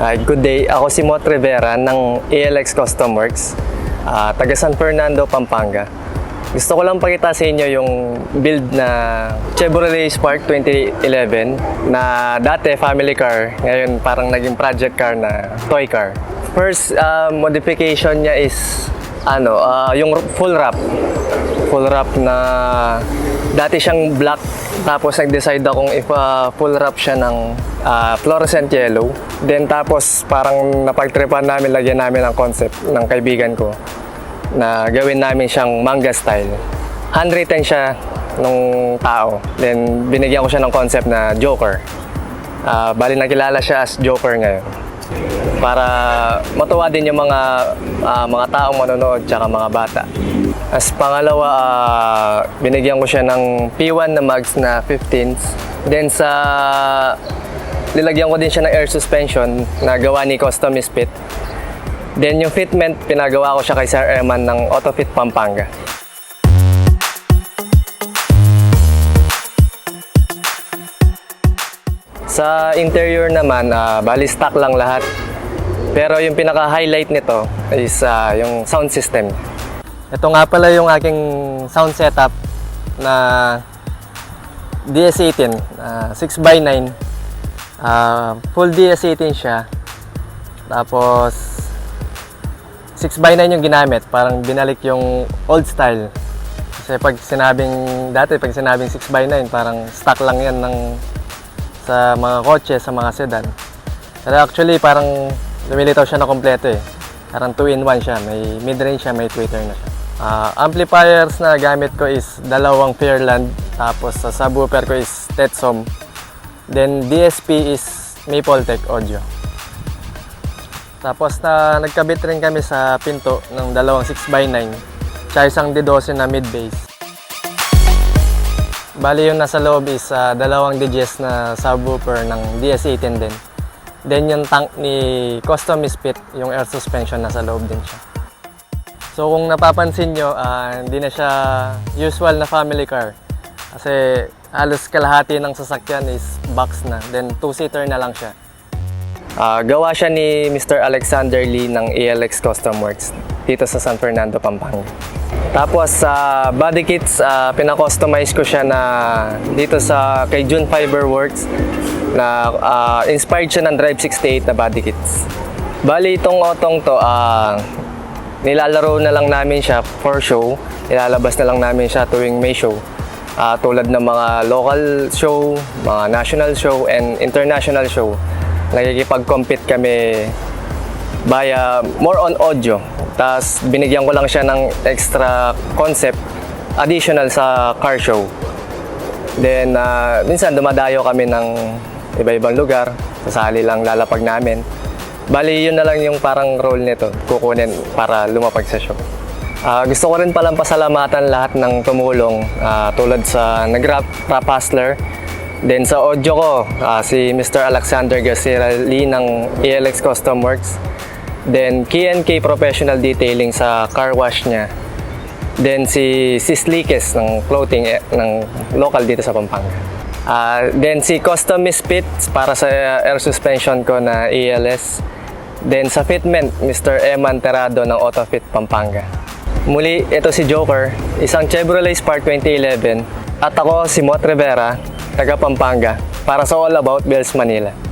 Hi, good day. Ako si Mot Rivera ng ALX Custom Works, ah, taga San Fernando, Pampanga. Gusto ko lang pakita sa inyo yung build na Chevrolet Spark 2011 na dati family car, ngayon parang naging project car na toy car. First ah, modification niya is ano, ah, yung full wrap. Full wrap na dati siyang black tapos nag-decide akong if ah, full wrap siya ng ah, fluorescent yellow. Then tapos parang napagtripan namin, lagyan namin ang concept ng kaibigan ko na gawin namin siyang manga style. Handwritten siya nung tao. Then binigyan ko siya ng concept na Joker. Ah, bali nakilala siya as Joker ngayon. Para matuwa din yung mga ah, mga taong manonood tsaka mga bata. As pangalawa, ah, binigyan ko siya ng P1 na mags na 15s. Then sa nilagyan ko din siya ng air suspension na gawa ni Custom Fit. Then yung fitment, pinagawa ko siya kay Sir Eman ng AutoFit Pampanga. Sa interior naman, ah, bali stock lang lahat. Pero yung pinaka-highlight nito is ah, yung sound system. Ito nga pala yung aking sound setup na DS18, ah, 6x9. Ah, full DS18 siya. Tapos 6x9 yung ginamit, parang binalik yung old style. Kasi pag sinabing, dati pag sinabing 6x9, parang stock lang yan ng, sa mga kotse, sa mga sedan. Pero actually, parang lumilitaw siya na kompleto eh. Parang 2-in-1 siya, may mid-range siya, may tweeter na siya. Ah, amplifiers na gamit ko is dalawang Fairland, tapos sa subwoofer ko is Tetsom. Then DSP is Mapletech Audio. Tapos na nagkabit rin kami sa pinto ng dalawang 6x9 tsaka isang D12 na mid-bass. Bali yung nasa loob is ah, dalawang DJs na subwoofer ng DS18 din. Then yung tank ni Custom Misfit, yung air suspension nasa loob din siya. So kung napapansin nyo, ah, hindi na siya usual na family car. Kasi halos kalahati ng sasakyan is box na. Then two-seater na lang siya. Ah, gawa siya ni Mr. Alexander Lee ng ALX Custom Works dito sa San Fernando, Pampanga. Tapos sa body kits, ah, pina-customize ko siya na dito sa kay June Fiber Works na ah, inspired siya ng Drive 68 na body kits. Bali itong otong to, ah, nilalaro na lang namin siya for show. Ilalabas na lang namin siya tuwing may show. Ah, tulad ng mga local show, mga national show, and international show. Nakikipag-compete kami via more on audio. Tapos binigyan ko lang siya ng extra concept additional sa car show. Then ah, minsan dumadayo kami ng iba-ibang lugar, sasali lang lalapag namin. Bali yun na lang yung parang role nito, kukunin para lumapag sa show. Ah, gusto ko rin palang pasalamatan lahat ng tumulong ah, tulad sa nag-rap rap hustler. Then sa audio ko, ah, si Mr. Alexander Garcia Lee ng ALX Custom Works. Then K&K Professional Detailing sa car wash niya. Then si Sis Likes ng clothing eh, ng local dito sa Pampanga. Ah, then si Custom Misfits para sa air suspension ko na ALS. Then sa fitment, Mr. Eman Terado ng AutoFit Pampanga. Muli, ito si Joker, isang Chevrolet Spark 2011. At ako si Mot Rivera, taga Pampanga, para sa All About Bells Manila.